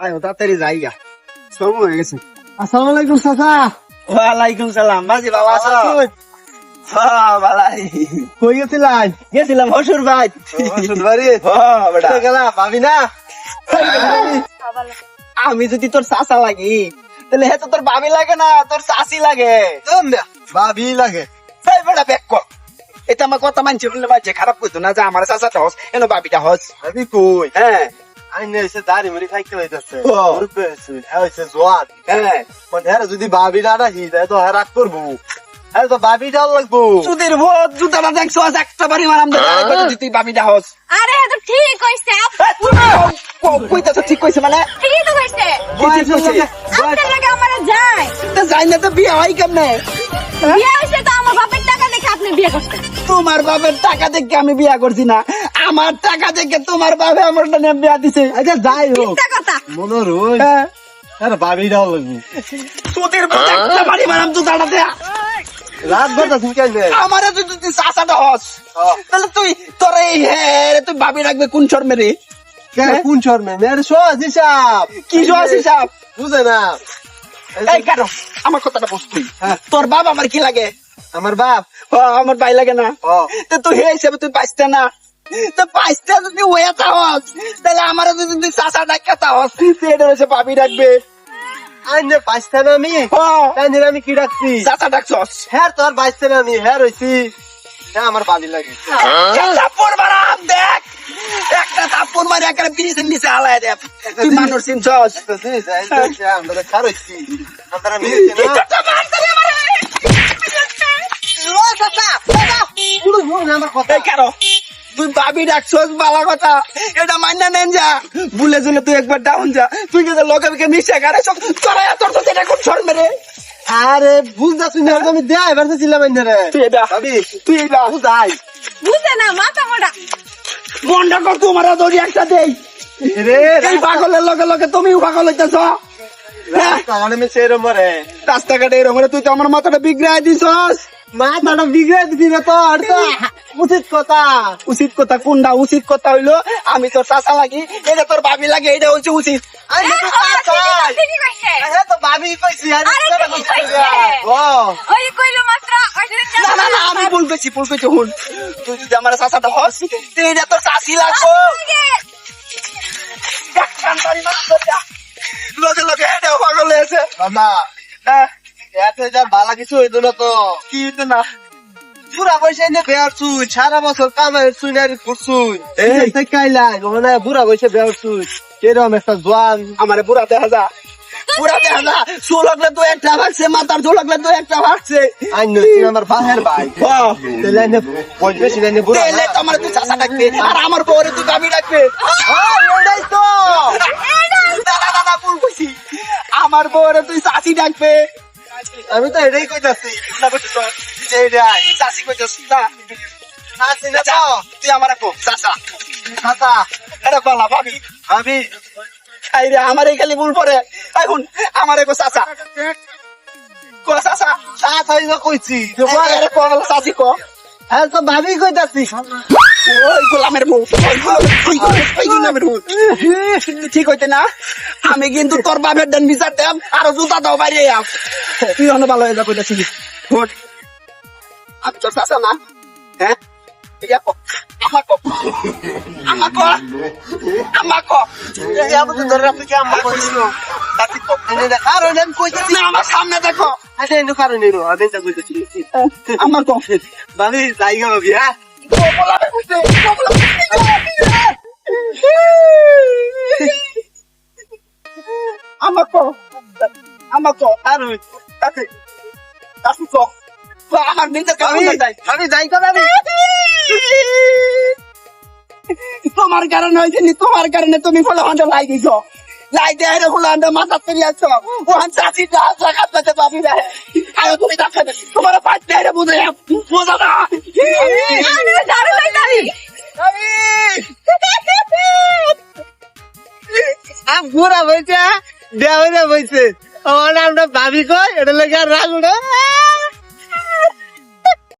আয় তাড়াতাড়ি যাই গা। সময় হয়ে গেছে আসসালামু আলাইকুম চাচা। ওয়ালাইকুম সালাম বাজি বাবা আছো? হ্যাঁ কই গেছিলাই? গেছিলাম হসুর ভাই ওষুধ বাড়ি? বেটা। কোথায় গেলা ভাবি না? আমি যদি তোর চাচা লাগি তাহলে হে তো তোর ভাবি লাগে না তোর চাচি লাগে। ভাবি লাগে। এই বেটা ব্যাক কর এটা আমার কথা মানছে বললে খারাপ করতো না যে আমার চাচাটা হস এনো ভাবিটা হস। ভাবি কই? হ্যাঁ। হইছে, হ্যাঁ। হ্যাঁ যদি ভাবি না রাখি তাহলে তো রাগ করব। তো ভাবি ডাল লাগবো। সুদের ভোট জুতাটা দেখছ আজ একটা বাড়ি মারাম দে তুই ভাবিটা হস। আরে তো ঠিক কইছে কইতা তো ঠিক কইছে মানে? ঠিকই তো কইছে। কি ঠিক আপনার লাগে আমার যায়। তো যাই না তো বিয়ে হয় কেমনে? বিয়ে হইছে তো আমার বাপের টাকা দেখে আপনি বিয়ে করছেন। তোমার বাপের টাকা দেখে আমি বিয়া করছি না। আমার টাকা দেখে তোমার বাপে আমার নিয়ে বিয়া দিছে। আচ্ছা যাই হোক। মনে রই হ্যাঁ। হ্যাঁ ভাবি ডাল লাগবো সুদের একটা বাড়ি মারাম দে। রাত আমারে তুই চাচাটা হস তাহলে তুই তোর এই হ্যাঁ তুই ভাবি রাখবে কোন শর্মে রে? কোন শর্মে মেয়ের কি বুঝে না। এই কারও আমার কথাটা তুই। হ্যাঁ। তোর বাপ আমার কি লাগে? আমার বাপ? আমার ভাই লাগে না। তো তুই হে হিসেবে তুই পাইতে না। তো পাইতে যদি ওয়া চাওয়াস তাহলে আমার যদি তুই চাচা ডাকা চাওয়াস। এটা হচ্ছে ভাবি রাখবে আইনে না আমি ও, তাই আমি কি ডাকছি? চাচা ডাকছস। হ্যাঁ তোর বাইছে না আমি হ্যাঁ রইছি। হ্যাঁ আমার ভাবি লাগে। থাপ্পড় মারাম দেখ। একটা থাপ্পড় মারি একটা ব্রিজের নিচে হালাই দেখ। তুই মানুষ চিনছস? আমরা খারইছি আমরা। মিলছি না না আমার কথা তুই ভাবি ডাকছস বালা কথা। এটা মান্য নেন যা। ভুলে জুলে তুই একবার ডাউন যা। তুই কিন্তু লোকে বিকে মিশে গাড়ে সব তোরা তোর তো এটা কোন শর্ট মেরে আরে ভুল না আমি দেয়া এবার তো ছিলাম রে। তুই এটা ভাবি তুই এটা। বুঝাই বুঝে না মাথা মোটা। মনটা কর তোমার দড়ি একটা দেই। রে এই পাগলের লগে লগে তুমি পাগল হইতেছ রাস্তা মানে রাস্তাঘাটে এরকম তুই তো আমার মাথাটা বিগড়াই দিছস। মাথাটা বিগড়ে দিবি না তো আর তো উচিত কথা উচিত কথা কোনটা উচিত কথা হইল? আমি তোর চাচা লাগি এটা তোর ভাবি লাগে এটা হচ্ছে উচিত। আমি ভুল করছি ভুল করছি হুন তুই যদি আমার চাচাটা হস তুই এটা তোর চাষি লাগবো। যা। লগে লগে এটাও পাগল হয়েছে। বাবা হ্যাঁ, এতে যা ভালো কিছু হইতো না তো। কি হইতো না? পুরা পয়সা এনে বেয়ার চুই সারা বছর কামাই চুই না করছুই কাইলাই মানে বুড়া বয়সে বেয়ার চুই। এরকম একটা জোয়ান। আমারে বুড়া দেখা যা। বুড়া দেখা যা। চুল লাগলে তো একটা ভাগছে মাথার চুল লাগলে তো একটা ভাগছে। আইন আমার বাহের ভাই। বাহ, তাহলে এনে পয়সা এনে বুড়া। তাইলে তো তুই চাষা ডাকবে আর আমার বউরে তুই গাবি ডাকবে হ্যাঁ, তো। না না ভুল কইছি। আমার বউরে তুই চাষি ডাকবে। আমি তো এটাই কইতাছি না কইছিস তো? এইটাই চাষি কইছিস না আসি না তো তুই আমার কো চাষা চাচা এটা বলা ভাবি। আইরে আমারে খালি ভুল পরে এখন আমারে চাষা কো চাষা চাচা কইছি আরে কো বলা চাষি কো। হ্যাঁ তো ভাবি কইতাছি। ওই গোলামের মুখ ওই গোলামের- ঠিক হইতে না? আমি কিন্তু তোর বাপের দেন বিচার দেব আর জুতা দাও বাইরে আপ তুই অন্য ভালো হয়ে যা কইতাছি ভোট আমি তোর চাষা না? হ্যাঁ? এই আমাদের ধরে কি তাতি এনে দেখ। আর আমার সামনে দেখো। আরে এনে কারণে নো আমি তো কইতাছি। আমার ভাবি হ্যাঁ? কো কো আমার নিজের আমি কাছে যাই আমি যাই কথা আমি তোমার কারণে হয়েছে নি তোমার কারণে তুমি ফলে হন্ডা লাই দিছ লাই দিয়ে হেরে ফলে হন্ডা মাথা ফেরি আছো ও হান চাচি ডাস রাখাত পাবি না। আয়ো তুমি ডাক্তার তোমার পাঁচ হেরে বুঝে বোঝা না আম বইছে দেওয়া বইছে। আমার নামটা ভাবি কয় এটা লেগে রাগ